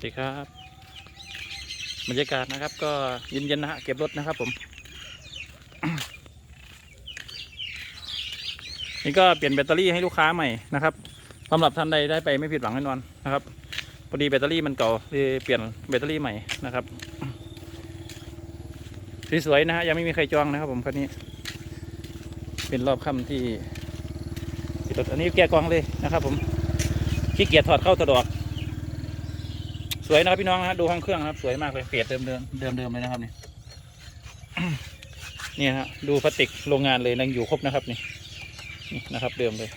วัสดีครับ บรรยากาศนะครับ ก็เย็นๆนะฮะเก็บรถนะครับผม นี่ก็เปลี่ยนแบตเตอรี่ให้ลูกค้าใหม่นะครับสำหรับท่านใดได้ไปไม่ผิดหวังแน่นอนนะครับพอดีแบตเตอรี่มันเก่าเลยเปลี่ยนแบตเตอรี่ใหม่นะครับสวยๆนะฮะยังไม่มีใครจองนะครับผมคันนี้ เป็นรอบค่ำที่ที่รถอันนี้แกะกล่องเลยนะครับ ผมขี้เกียจถอดเข้าถอดอก วยนะครับพี่น้องนะฮะดูห้องเครื่องนะครับ สวยมากเลยเปลี่ยนเดิมเดิมเดิมเดิมเลยนะครับนี่นี่ฮะดูพลาสติกโรงงานเลยยังอยู่ครบนะครับนี่นี่นะครับ เดิมเลย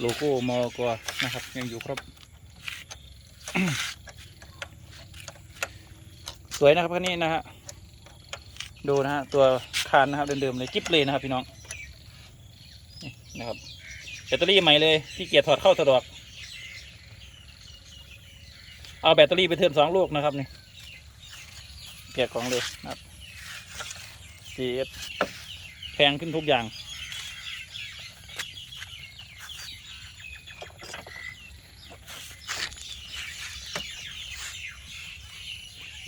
โลโก้มอกนะครับ ยังอยู่ครบ สวยนะครับคันนี้นะฮะดูนะฮะตัวคานนะครับเดิมๆเลยกิ๊บเลยนะครับพี่น้องนี่นะครับแบตเตอรี่ใหม่เลยที่เกียจถอดเข้าถอดออก เอาแบตเตอรี่ไปเทิร์นสองลูกนะครับนี่แกะของเลยนะครับ GS แพงขึ้นทุกอย่าง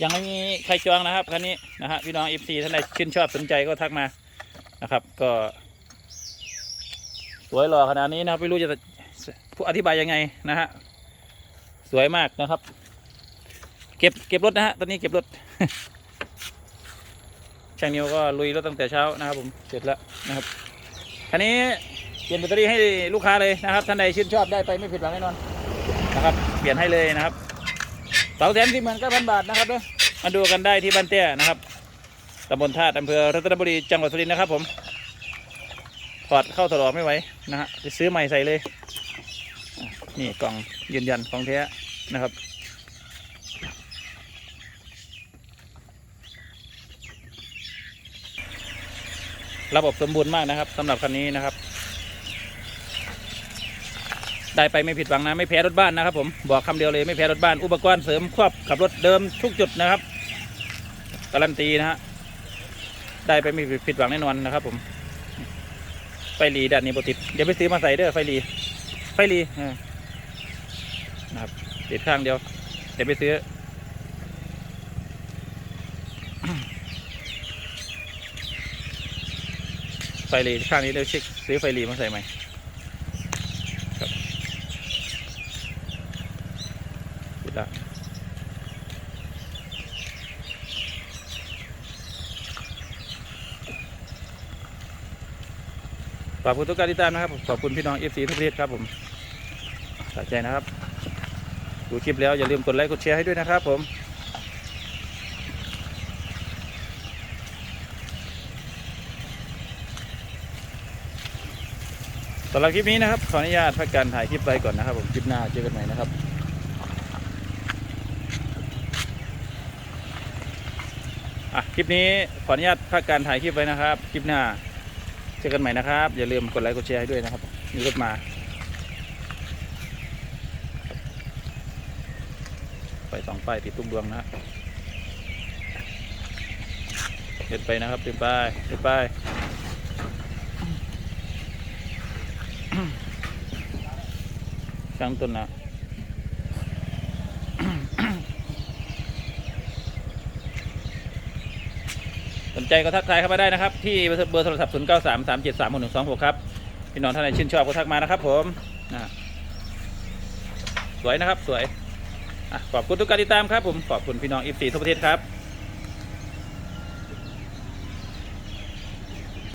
ยังไม่มีใครจองนะครับคันนี้นะฮะพี่น้อง FC ท่านใดชื่นชอบสนใจก็ทักมานะครับ ก็สวยหล่อขนาดนี้นะครับไม่รู้จะอธิบายยังไงนะฮะสวยมากนะครับ ก็บเก็บรถนะฮะตอนนี้เก็บรถช่างนิวก็ลุยรถตั้งแต่เช้านะครับผมเสร็จแล้วนะครับคันนี้เปลี่ยนแบตเตอรี่ให้ลูกค้าเลยนะครับท่านใดชื่นชอบได้ไปไม่ผิดหวังแน่นอนนะครับเปลี่ยนให้เลยนะครับสองแสนสี่หมื่นเก้าพันบาทนะครับเด้อมาดูกันได้ที่บ้านเตี้ยนะครับตำบลธาตุอำเภอรัตนบุรีจังหวัดสุรินทร์นะครับผมถอดเข้าถอดอกไม่ไหวนะฮะจะซื้อใหม่ใส่เลย นี่กล่องยืนยันของแท้นะครับ ระบบสมบูรณ์มากนะครับสำหรับคันนี้นะครับ ได้ไปไม่ผิดหวังนะ ไม่แพ้รถบ้านนะครับ ผมบอกคำเดียวเลยไม่แพ้รถบ้านอุปกรณ์เสริมควบขับรถเดิมทุกจุดนะครับการันตีนะฮะได้ไปไม่ผิดหวังแน่นอนนะครับ ผม ไฟหลีด้านนี้บติดเดี๋ยวไปซื้อมาใส่เด้อไฟหลีไฟหลีนะครับติดข้างเดียวเดี๋ยวไปซื้อ ฟหลีข้างนี้เดี๋ยวเช็คซื้อไฟหลีมาใส่ใหม่ครับปิดละขอบคุณทุกการติดตามนะครับ ขอบคุณพี่น้องเอฟซีทุกประเทศครับผมสะใจนะครับ ดูคลิปแล้วอย่าลืมกดไลค์กดแชร์ให้ด้วยนะครับผม สำหรับคลิปนี้นะครับ ขออนุญาตพักการถ่ายคลิปไปก่อนนะครับ ผมคลิปหน้าเจอกันใหม่นะครับอะคลิปนี้ขออนุญาตพักการถ่ายคลิปไว้นะครับ คลิปหน้าเจอกันใหม่นะครับ อย่าลืมกดไลค์กดแชร์ให้ด้วยนะครับมีรถมาไฟสองป้ายติดตุ้มดวงนะเดินไปนะครับเดินไปเดินไป ช่างต้นนะสนใจก็ทักทายเข้ามาได้นะครับ ที่เบอร์โทรศัพท์ 0 9 3 3 7 3 1 2 6 ครับพี่น้องท่านใดชื่นชอบก็ทักมานะครับผมนะสวยนะครับสวยอขอบคุณทุกการติดตามครับผม ขอบคุณพี่น้องอีฟซีทุกประเทศครับ